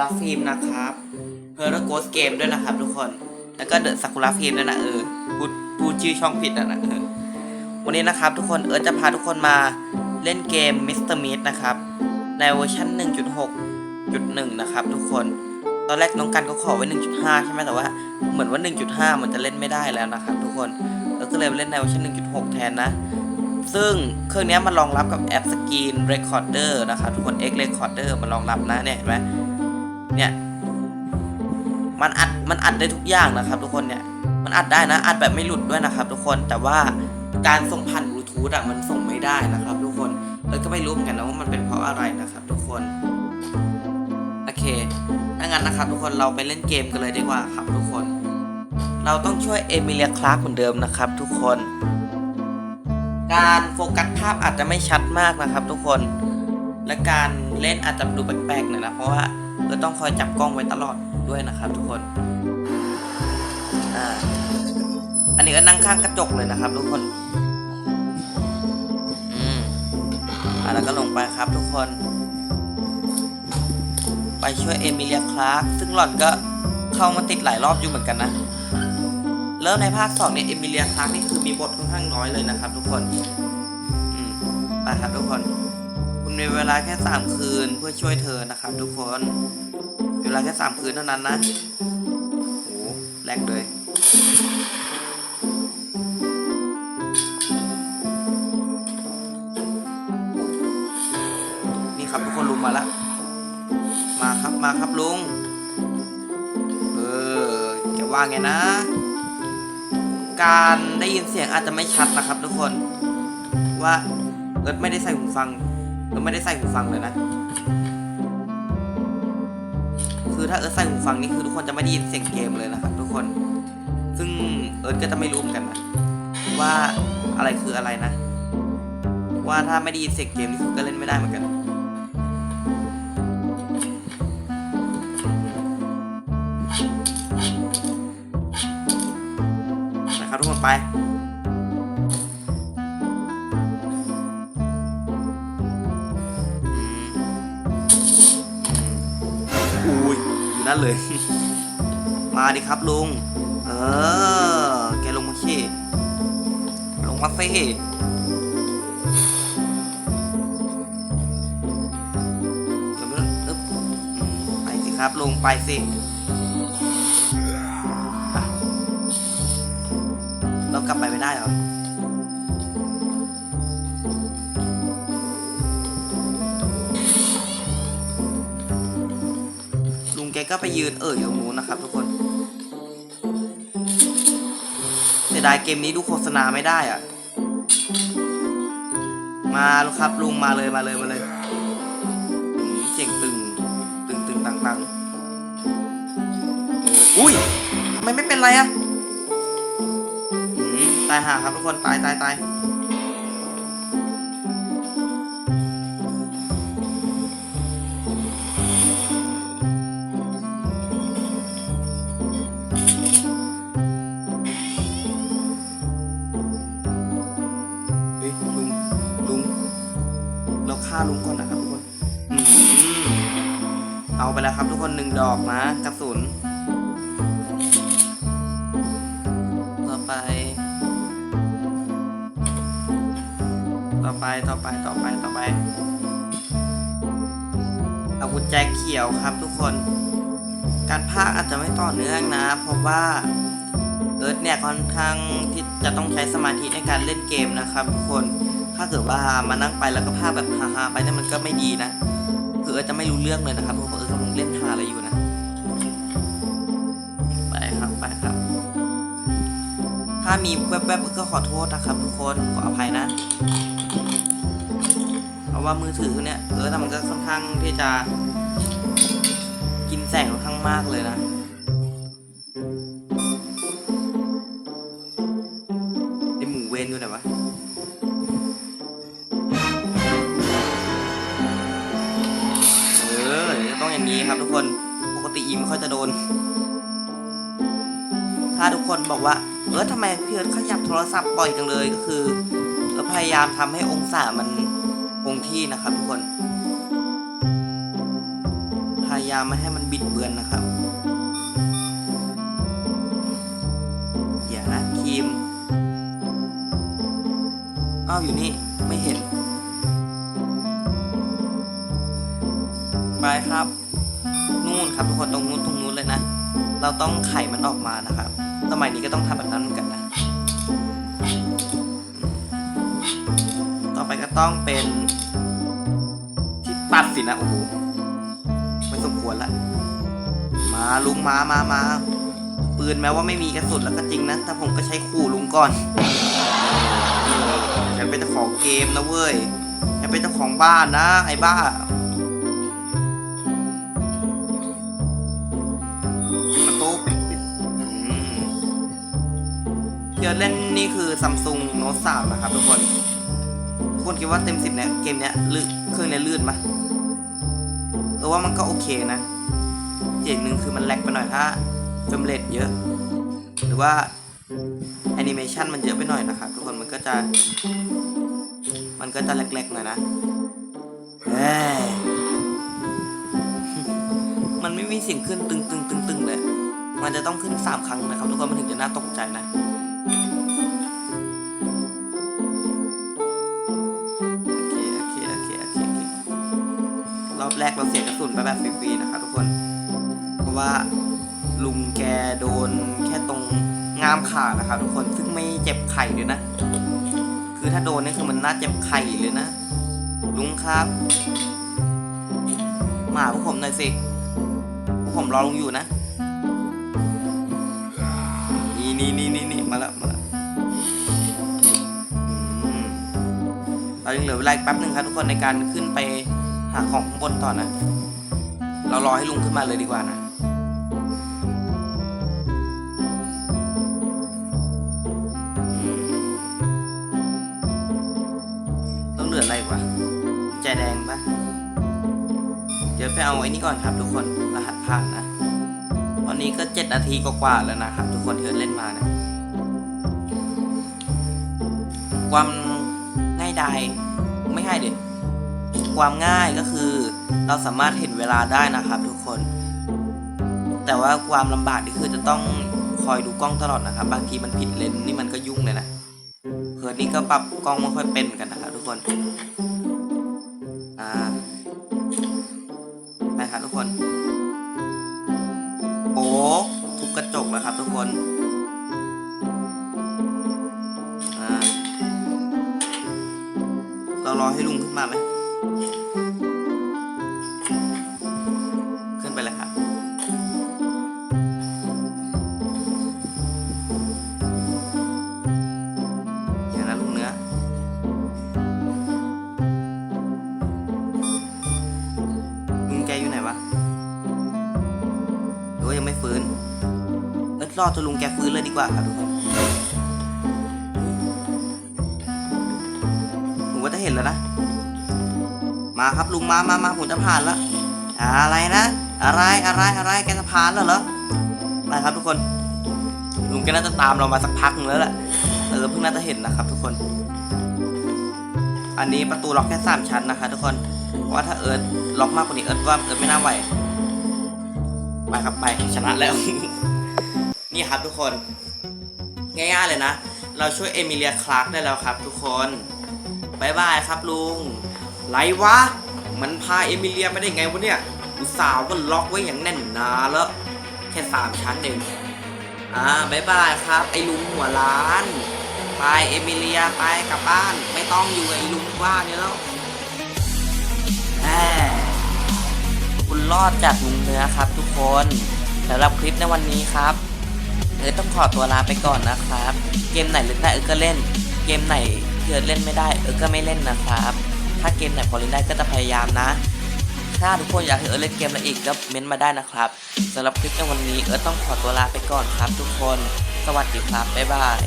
ระฟิล์มนะครับเพอร์โกสเกมด้วยนะครับทุกคน แล้วก็เดอะซากุระฟิล์มด้วยนะเออพูดพูดชื่อช่องผิดอะนะเออวันนี้นะครับทุกคนเอิร์จะพาทุกคนมาเล่นเกม Mr. Meat นะครับ ในเวอร์ชัน1.6.1 นะครับทุกคน ตอนแรกน้องกันก็ขอไว้ 1.5 ใช่ไหมแต่ว่าเหมือนว่า 1.5 มันจะเล่นไม่ได้แล้วนะครับทุกคนเราก็เลยเล่นในเวอร์ชัน1.6 แทนนะ ซึ่งเครื่องนี้มันรองรับกับแอปสกรีนเรคคอร์เดอร์นะครับทุกคน X Recorder มันรองรับนะเนี่ยเห็นไหม เนี่ย มันอัดมันอัดได้ทุกอย่างนะครับทุกคนเนี่ย มันอัดได้นะอัดแบบไม่หลุดด้วยนะครับ ทุกคนแต่ว่าการส่งผ่านบลูทูธอะมันส่งไม่ได้นะครับ ทุกคนเลยก็ไม่รู้เหมือนกันนะว่ามันเป็นเพราะอะไรนะครับ ทุกคนโอเคถ้างั้นนะครับ ทุกคนเราไปเล่นเกมกันเลยดีกว่าครับ ทุกคน เราต้องช่วยเอมิเลียคลาร์กเหมือนเดิมนะครับ ทุกคน การโฟกัสภาพอาจจะไม่ชัดมากนะครับ ทุกคนและการเล่นอาจจะดูแปลกๆหน่อยนะเพราะว่า เราต้องคอยจับกล้องไว้ตลอดด้วยนะครับทุกคนอ่าอันนี้ก็นั่งข้างกระจกเลยนะครับ ทุกคนอืมอ่าแล้วก็ลงไปครับทุกคน ไปช่วยเอมิเลียคลาร์กซึ่งหล่อนก็เข้ามาติดหลายรอบอยู่เหมือนกันนะแล้วในภาคสองเนี่ยเอมิเลียคลาร์กนี่คือมีบทค่อนข้างน้อยเลยนะครับ ทุกคน อืมไปครับทุกคน คุณมีเวลาแค่สามคืนเพื่อช่วยเธอนะครับ ทุกคน เวลาแค่สามคืนเท่านั้นนะโอ้แรงเลยนี่ครับทุกคนลุงมาแล้วมาครับมาครับลุง เออแกว่าไงนะ การได้ยินเสียงอาจจะไม่ชัดนะครับทุกคนว่าเอิร์ธไม่ได้ใส่หูฟัง เร์ธไม่ได้ใส่หูฟังเลยนะ คือถ้าเอิร์ธใส่หูฟังนี่คือทุกคนจะไม่ได้ยินเสียงเกมเลยนะครับทุกคน ซึ่งเอิร์ธก็จะไม่รู้เหมือนกันนะว่าอะไรคืออะไรนะ ว่าถ้าไม่ได้ยินเสียงเกมนี่คือก็เล่นไม่ได้เหมือนกันนะครับทุกคนไป นั่นเลย มาดิครับลุง เออ แกลงมาขี้ลงมาสิเดี๋ยวมันอึ๊บไปสิครับลุงไปสิเรากลับไปไม่ได้เหรอ ไปยืนเอ่ยอยู่ตรงนู้นนะครับ ทุกคนเสียดายเกมนี้ดูโฆษณาไม่ได้อะมาล้วครับลุงมาเลยมาเลยมาเลยเสียงตึงตึงตึงตังตังอุ้ยทำไมไม่เป็นไรอะตายห่าครับทุกคนตายตายตาย ครับ ทุกคนหนึ่งดอกนะกระสุน ต่อไป ต่อไปต่อไปต่อไปต่อไปเอากุญแจเขียวครับทุกคน การพากอาจจะไม่ต่อเนื่องนะ เพราะว่าเอิร์ธเนี่ยค่อนข้างที่จะต้องใช้สมาธิในการเล่นเกมนะครับทุกคน ถ้าเกิดว่ามานั่งไปแล้วก็พากแบบฮาๆไปเนี่ยมันก็ไม่ดีนะ คือเอิร์ธจะไม่รู้เรื่องเลยนะครับเพราะเอิร์ธกำลังเล่นฮาอะไรอยู่นะ ไปครับไปครับ ถ้ามีแวบๆก็ขอโทษนะครับ ทุกคนขออภัยนะเพราะว่ามือถือเนี่ยเออแต่มันก็ค่อนข้างที่จะกินแสงค่อนข้างมากเลยนะ ครับทุกคนปกติอีไม่ค่อยจะโดน ถ้าทุกคนบอกว่า เออทำไมพี่เอิร์ธขยับโทรศัพท์บ่อยจังเลยก็คือเราพยายามทำให้องศามันคงที่นะครับ ทุกคน พยายายามไม่ให้มันบิดเบือนนะครับอย่านะครีมอ้าวอยู่นี่ไม่เห็น ต้องไขมันออกมานะครับสมัยนี้ก็ต้องทำแบบนั้นเหมือนกันนะ ต่อไปก็ต้องเป็น ที่ตัดสินะโอ้โหไม่สมควรละมาลุงมามามาปืนแม้ว่าไม่มีกระสุนแล้วก็จริงนะแต่ผมก็ใช้ขู่ลุงก่อนฉันเป็นเจ้าของเกมนะเว้ยฉันเป็นเจ้าของบ้านนะไอ้บ้า เดี๋ยวเล่นนี่คือซัมซุงโน้ตสามนะครับทุกคนทุกคนคิดว่าเต็มสิบเนี่ยเกมเนี้ยลื่นเครื่องเนี้ยลื่นไหมเออว่ามันก็โอเคนะเจ๋งหนึ่งคือมันแลกไปหน่อยถ้าเฟรมเรทเยอะ หรือว่าแอนิเมชันมันเยอะไปหน่อยนะครับทุกคนมันก็จะ มันก็จะแลกๆหน่อยนะเอ้ยมันไม่มีเสียงขึ้นตึงตึงตึงตึงเลยมันจะต้องขึ้นสามครั้งนะครับทุกคนมันถึงจะน่าตกใจนะ กเราเสียกระสุนไปแบบฟรีๆนะครับทุกคน เพราะว่าลุงแกโดนแค่ตรงง่ามขานะครับทุกคนซึ่งไม่เจ็บไข่เลยนะ คือถ้าโดนนี่คือมันน่าเจ็บไข่เลยนะ ลุงครับ มาพวกผมหน่อยสิพวกผมรอลุงอยู่นะ นี่นี่นี่นี่นี่มาแล้วมาแล้วเรายังเหลือเวลาอีกแป๊บหนึ่งครับทุกคนในการขึ้นไป หาของข้างบนต่อนะ เรารอให้ลุงขึ้นมาเลยดีกว่านะต้องเหลืออะไรกวะใจแดงปะเดี๋ยวไปเอาไอ้นี่ก่อนครับทุกคน รหัสผ่านนะ ตอนนี้ก็เจ็ดนาทีกว่าๆแล้วนะครับ ทุกคนที่เล่นมานะ ความง่ายดายไม่ง่ายเด็ด ความง่ายก็คือ เราสามารถเห็นเวลาได้นะครับทุกคน แต่ว่าความลำบากนี่คือจะต้องคอยดูกล้องตลอดนะครับ บางทีมันผิดเลนนี่มันก็ยุ่งเลยนะเพิร์ดนี่ก็ปรับกล้องไม่ค่อยเป็นกันนะครับทุกคนอ่าไปครับทุกคนโอ้ทุบกระจกแล้วครับทุกคนอ่าเรารอให้ลุงขึ้นมาไหม เอิร์ธรอจนลุงแกฟื้นเลยดีกว่าครับทุกคนผมว่าจะเห็นแล้วนะ มาครับลุงมามามาผมจะผ่านแล้วอะไรนะ อะไรอะไรอะไรแกจะผ่านแล้วเหรอไปครับทุกคน ลุงแกน่าจะตามเรามาสักพักหนึงแล้วแหละเออเพิ่งน่าจะเห็นนะครับ ทุกคน อันนี้ประตูล็อกแค่สามชั้นนะคะ ทุกคนเพราะว่าถ้าเอิร์ธล็อกมากกว่านี้เอิร์ธว่าเอิร์ธไม่น่าไหวไปครับไปชนะแล้ว นี่ครับทุกคน ง่ายๆเลยนะ เราช่วยเอมิเลียคลาร์กได้แล้วครับทุกคนบายบายครับลุงไรวะ มันพาเอมิเลียไปได้ไงวะเนี่ยอุตส่าห์ก็ล็อกไว้อย่างแน่นหนาแล้วแค่สามชั้นเองอ่าบายบายครับ ไอ้ลุงหัวล้านไปเอมิเลียไปกลับบ้าน ไม่ต้องอยู่ไอ้ลุงว่าเนี่ยแล้วแหมคุณรอดจากลุงเนื้อครับทุกคนสำหรับคลิปในวันนี้ครับ เออต้องขอตัวลาไปก่อนนะครับ เกมไหนเล่นได้เออก็เล่น เกมไหนที่เออเล่นไม่ได้เออก็ไม่เล่นนะครับ ถ้าเกมไหนพอเล่นได้ก็จะพยายามนะ ถ้าทุกคนอยากให้เออเล่นเกมอะไรอีกก็เม้นต์มาได้นะครับสำหรับคลิปในวันนี้เออต้องขอตัวลาไปก่อนครับ ทุกคน สวัสดีครับบ๊ายบาย